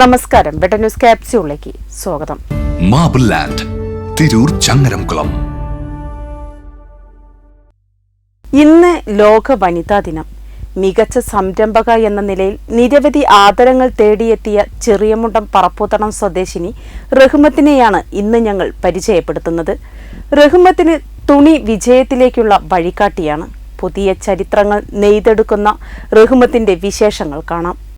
നമസ്കാരം. ബെട്ട ന്യൂസ് ക്യാപ്സ്യൂളിലേക്ക് സ്വാഗതം. Marble Land Tirur Changaramkulam. ഇന്ന് ലോക വനിതാ ദിനം. മികച്ച സംരംഭക എന്ന നിലയിൽ നിരവധി ആദരങ്ങൾ തേടിയെത്തിയ ചെറിയമുണ്ടം പറപ്പൂത്തണം സ്വദേശിനി റഹ്മത്തിനെയാണ് ഇന്ന് ഞങ്ങൾ പരിചയപ്പെടുത്തുന്നത്. റഹ്മത്തിന് തുണി വിജയത്തിലേക്കുള്ള വഴികാട്ടിയാണ്. പുതിയ ചരിത്രങ്ങൾ നെയ്തെടുക്കുന്ന റഹ്മത്തിന്റെ വിശേഷങ്ങൾ കാണാം.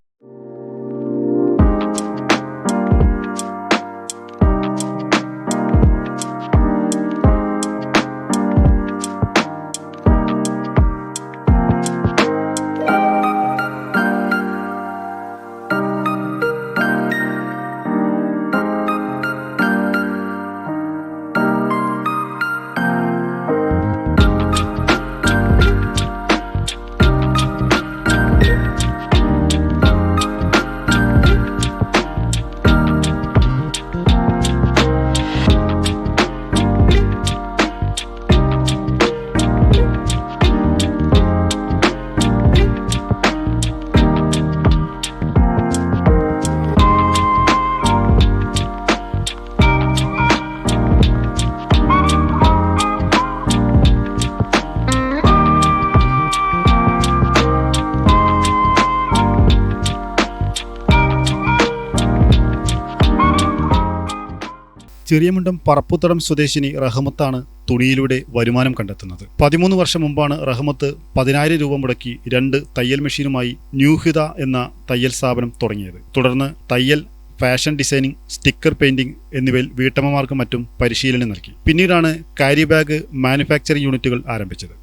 ചെറിയമുണ്ടം പറപ്പുത്തടം സ്വദേശിനി റഹമത്താണ് തുണിയിലൂടെ വരുമാനം കണ്ടെത്തുന്നത്. പതിമൂന്ന് വർഷം മുമ്പാണ് റഹമത്ത് പതിനായിരം രൂപ മുടക്കി രണ്ട് തയ്യൽ മെഷീനുമായി ന്യൂഹിത എന്ന തയ്യൽ സ്ഥാപനം തുടങ്ങിയത്. തുടർന്ന് തയ്യൽ ഫാഷൻ ഡിസൈനിങ് സ്റ്റിക്കർ പെയിന്റിംഗ് എന്നിവയിൽ വീട്ടമ്മമാർക്കും മറ്റും പരിശീലനം നൽകി. പിന്നീടാണ് കാരി ബാഗ് മാനുഫാക്ചറിംഗ് യൂണിറ്റുകൾ ആരംഭിച്ചത്.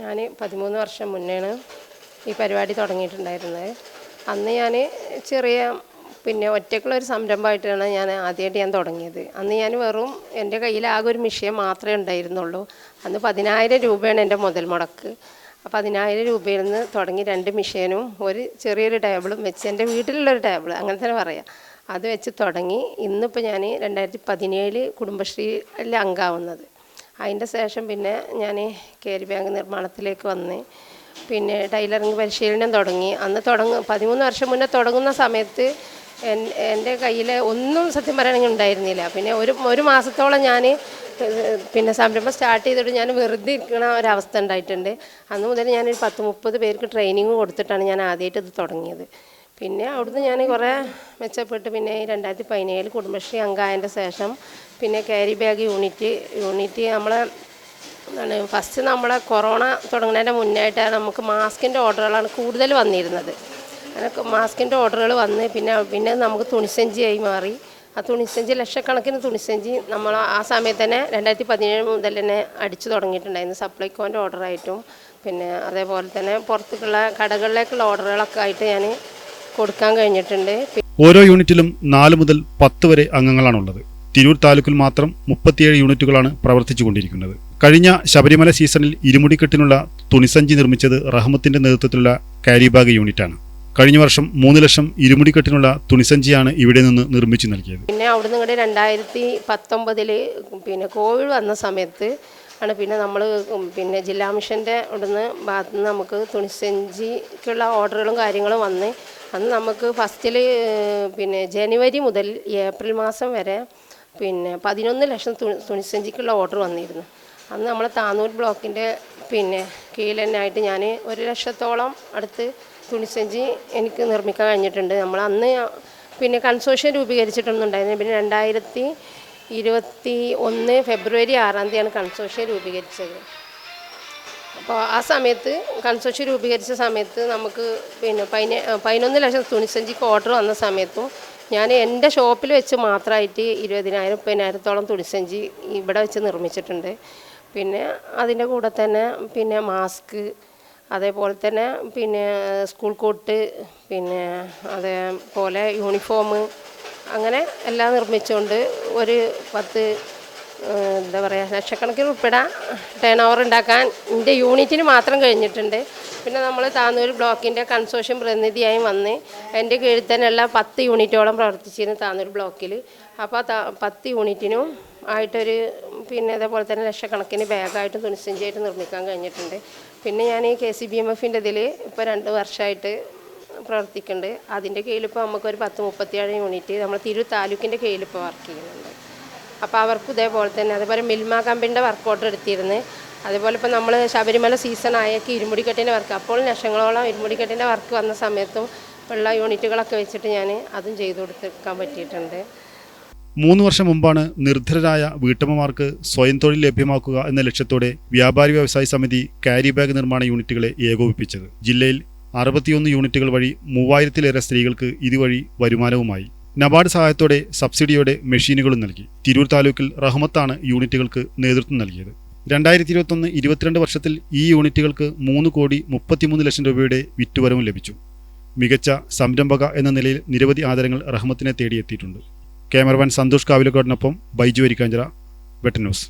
ഞാൻ പതിമൂന്ന് വർഷം മുന്നേയാണ് ഈ പരിപാടി തുടങ്ങിയിട്ടുണ്ടായിരുന്നത്. അന്ന് ഞാൻ ചെറിയ പിന്നെ ഒറ്റയ്ക്കുള്ള ഒരു സംരംഭമായിട്ടാണ് ഞാൻ ആദ്യമായിട്ട് ഞാൻ തുടങ്ങിയത്. അന്ന് ഞാൻ വെറും എന്റെ കയ്യിൽ ആകെ ഒരു മിഷ്യൻ മാത്രമേ ഉണ്ടായിരുന്നുള്ളൂ. അന്ന് പതിനായിരം രൂപയാണ് എന്റെ മുതൽ മുടക്ക്. അപ്പോൾ പതിനായിരം രൂപയിൽ നിന്ന് തുടങ്ങി രണ്ട് മിഷ്യനും ഒരു ചെറിയൊരു ടേബിളും വെച്ച് എന്റെ വീട്ടിലുള്ളൊരു ടേബിൾ അങ്ങനെ തന്നെ പറയാം. അത് വെച്ച് തുടങ്ങി ഇന്നിപ്പോൾ ഞാൻ രണ്ടായിരത്തി പതിനേഴ് കുടുംബശ്രീയിൽ അംഗമാവുന്നത്. അതിന്റെ ശേഷം പിന്നെ ഞാൻ കേരി ബാങ്ക് നിർമ്മാണത്തിലേക്ക് വന്ന് പിന്നെ ടൈലറിങ് പരിശീലനം തുടങ്ങി. അന്ന് തുടങ്ങും പതിമൂന്ന് വർഷം മുന്നേ തുടങ്ങുന്ന സമയത്ത് എന്റെ കയ്യിൽ ഒന്നും സത്യം പറയണമെങ്കിൽ ഉണ്ടായിരുന്നില്ല. പിന്നെ ഒരു ഒരു മാസത്തോളം ഞാൻ പിന്നെ സംരംഭം സ്റ്റാർട്ട് ചെയ്തിട്ട് ഞാൻ വെറുതെ ഇരിക്കുന്ന ഒരവസ്ഥ ഉണ്ടായിട്ടുണ്ട്. അന്ന് മുതൽ ഞാനൊരു പത്ത് മുപ്പത് പേർക്ക് ട്രെയിനിങ് കൊടുത്തിട്ടാണ് ഞാൻ ആദ്യമായിട്ട് ഇത് തുടങ്ങിയത്. പിന്നെ അവിടുന്ന് ഞാൻ കുറേ മെച്ചപ്പെട്ട് പിന്നെ രണ്ടായിരത്തി പതിനേഴിൽ കുടുംബശ്രീ അംഗമായതിന്റെ ശേഷം പിന്നെ ക്യാരി ബാഗ് യൂണിറ്റ് യൂണിറ്റ് നമ്മളെ എന്താണ് ഫസ്റ്റ് നമ്മളെ കൊറോണ തുടങ്ങുന്നതിന്റെ മുന്നായിട്ടാണ് നമുക്ക് മാസ്കിന്റെ ഓർഡറുകളാണ് കൂടുതൽ വന്നിരുന്നത്. അങ്ങനെ മാസ്കിന്റെ ഓർഡറുകൾ വന്ന് പിന്നെ പിന്നെ നമുക്ക് തുണിസഞ്ചിയായി മാറി. ആ തുണിസഞ്ചി ലക്ഷക്കണക്കിന് തുണിസഞ്ചി നമ്മൾ ആ സമയത്ത് തന്നെ രണ്ടായിരത്തി പതിനേഴ് മുതൽ തന്നെ അടിച്ചു തുടങ്ങിയിട്ടുണ്ടായിരുന്നു സപ്ലൈകോന്റെ ഓർഡറായിട്ടും. പിന്നെ അതേപോലെ തന്നെ പുറത്തുള്ള കടകളിലേക്കുള്ള ഓർഡറുകളൊക്കെ ആയിട്ട് ഞാൻ കൊടുക്കാൻ കഴിഞ്ഞിട്ടുണ്ട്. ഓരോ യൂണിറ്റിലും നാല് മുതൽ പത്ത് വരെ അംഗങ്ങളാണുള്ളത്. തിരൂർ താലൂക്കിൽ മാത്രം മുപ്പത്തിയേഴ് യൂണിറ്റുകളാണ് പ്രവർത്തിച്ചുകൊണ്ടിരിക്കുന്നത്. കഴിഞ്ഞ ശബരിമല സീസണിൽ ഇരുമുടിക്കെട്ടിനുള്ള തുണിസഞ്ചി നിർമ്മിച്ചത് റഹ്മത്തിന്റെ നേതൃത്വത്തിലുള്ള കാരിബാഗ് യൂണിറ്റാണ്. കഴിഞ്ഞ വർഷം മൂന്ന് ലക്ഷം ഇരുമുടിക്കെട്ടിനുള്ള തുണിസഞ്ചിയാണ് ഇവിടെ നിന്ന് നിർമ്മിച്ചു നൽകിയത്. പിന്നെ അവിടെ നിന്ന് രണ്ടായിരത്തി പത്തൊമ്പതിൽ പിന്നെ കോവിഡ് വന്ന സമയത്ത് ആണ് പിന്നെ നമ്മൾ പിന്നെ ജില്ലാ മിഷന്റെ അവിടുന്ന് ഭാഗത്ത് നിന്ന് നമുക്ക് തുണിസഞ്ചിക്കുള്ള ഓർഡറുകളും കാര്യങ്ങളും വന്ന് അന്ന് നമുക്ക് ഫസ്റ്റിൽ പിന്നെ ജനുവരി മുതൽ ഏപ്രിൽ മാസം വരെ പിന്നെ പതിനൊന്ന് ലക്ഷം തുണി തുണിസഞ്ചിക്കുള്ള ഓർഡർ വന്നിരുന്നു. അന്ന് നമ്മൾ താന്നൂർ ബ്ലോക്കിന്റെ പിന്നെ കീഴിൽ തന്നെ ആയിട്ട് ഞാൻ ഒരു ലക്ഷത്തോളം അടുത്ത് തുണിസഞ്ചി എനിക്ക് നിർമ്മിക്കാൻ കഴിഞ്ഞിട്ടുണ്ട്. നമ്മൾ അന്ന് പിന്നെ കൺസോഷ്യം രൂപീകരിച്ചിട്ടൊന്നുണ്ടായിരുന്നു പിന്നെ രണ്ടായിരത്തി ഇരുപത്തി ഒന്ന് ഫെബ്രുവരി ആറാം തീയതിയാണ് കൺസോഷ്യം രൂപീകരിച്ചത്. അപ്പോൾ ആ സമയത്ത് കൺസോഷ്യം രൂപീകരിച്ച സമയത്ത് നമുക്ക് പിന്നെ പതിന പതിനൊന്ന് ലക്ഷം തുണിസഞ്ചിക്ക് ഓർഡർ വന്ന സമയത്തും ഞാൻ എന്റെ ഷോപ്പിൽ വെച്ച് മാത്രമായിട്ട് ഇരുപതിനായിരം മുപ്പതിനായിരത്തോളം തുണിസഞ്ചി ഇവിടെ വെച്ച് നിർമ്മിച്ചിട്ടുണ്ട്. പിന്നെ അതിന്റെ കൂടെ തന്നെ പിന്നെ മാസ്ക് അതേപോലെ തന്നെ പിന്നെ സ്കൂൾ കോട്ട് പിന്നെ അതേപോലെ യൂണിഫോം അങ്ങനെ എല്ലാം നിർമ്മിച്ചുകൊണ്ട് ഒരു പത്ത് എന്താ പറയുക ലക്ഷക്കണക്കിന് ഉൾപ്പെടെ ടേൺ ഓവർ ഉണ്ടാക്കാൻ എന്റെ യൂണിറ്റിന് മാത്രം കഴിഞ്ഞിട്ടുണ്ട്. പിന്നെ നമ്മൾ താന്നൂർ ബ്ലോക്കിന്റെ കൺസോഷ്യം പ്രതിനിധിയായി വന്ന് എന്റെ കീഴിൽ തന്നെയുള്ള പത്ത് യൂണിറ്റോളം പ്രവർത്തിച്ചിരുന്നു താന്നൂർ ബ്ലോക്കിൽ അപ്പോൾ പത്ത് യൂണിറ്റിനും ആയിട്ടൊരു പിന്നെ അതേപോലെ തന്നെ ലക്ഷക്കണക്കിന് ബാഗായിട്ട് തുണിസഞ്ചിയായിട്ട് നിർമ്മിക്കാൻ കഴിഞ്ഞിട്ടുണ്ട്. പിന്നെ ഞാൻ ഈ കെ സി ബി എം എഫിന്റെ ഇതിൽ ഇപ്പോൾ രണ്ട് വർഷമായിട്ട് പ്രവർത്തിക്കുന്നുണ്ട്. അതിന്റെ കീഴിലിപ്പോൾ നമുക്കൊരു പത്ത് മുപ്പത്തിയേഴ് യൂണിറ്റ് നമ്മൾ തിരൂർ താലൂക്കിന്റെ കീഴിലിപ്പോൾ വർക്ക് ചെയ്യുന്നുണ്ട്. അപ്പോൾ അവർക്കും ഇതേപോലെ തന്നെ അതേപോലെ മിൽമ കമ്പനിയുടെ വർക്കൗട്ട് എടുത്തിരുന്നു അതേപോലെ ഇപ്പോൾ നമ്മൾ ശബരിമല സീസൺ ആയേക്ക് ഇരുമുടിക്കെട്ടിന്റെ വർക്ക് അപ്പോൾ ലക്ഷങ്ങളോളം ഇരുമുടിക്കെട്ടിന്റെ വർക്ക് വന്ന സമയത്തും ഉള്ള യൂണിറ്റുകളൊക്കെ വെച്ചിട്ട് ഞാൻ അതും ചെയ്തു കൊടുക്കാൻ പറ്റിയിട്ടുണ്ട്. മൂന്ന് വർഷം മുമ്പാണ് നിർധരരായ വീട്ടമ്മമാർക്ക് സ്വയം തൊഴിൽ ലഭ്യമാക്കുക എന്ന ലക്ഷ്യത്തോടെ വ്യാപാരി വ്യവസായ സമിതി കാരി ബാഗ് നിർമ്മാണ യൂണിറ്റുകളെ ഏകോപിപ്പിച്ചത്. ജില്ലയിൽ അറുപത്തിയൊന്ന് യൂണിറ്റുകൾ വഴി മൂവായിരത്തിലേറെ സ്ത്രീകൾക്ക് ഇതുവഴി വരുമാനവുമായി. നബാർഡ് സഹായത്തോടെ സബ്സിഡിയോടെ മെഷീനുകളും നൽകി. തിരൂർ താലൂക്കിൽ റഹ്മത്താണ് യൂണിറ്റുകൾക്ക് നേതൃത്വം നൽകിയത്. രണ്ടായിരത്തി ഇരുപത്തൊന്ന് ഇരുപത്തിരണ്ട് വർഷത്തിൽ ഈ യൂണിറ്റുകൾക്ക് മൂന്ന് കോടി മുപ്പത്തിമൂന്ന് ലക്ഷം രൂപയുടെ വിറ്റുവരവും ലഭിച്ചു. മികച്ച സംരംഭക എന്ന നിലയിൽ നിരവധി ആദരങ്ങൾ റഹ്മത്തിനെ തേടിയെത്തിയിട്ടുണ്ട്. ക്യാമറമാൻ സന്തോഷ് കാവിലക്കോടിനൊപ്പം ബൈജു അരിക്കാഞ്ചിറ വെട്ടന്യൂസ്.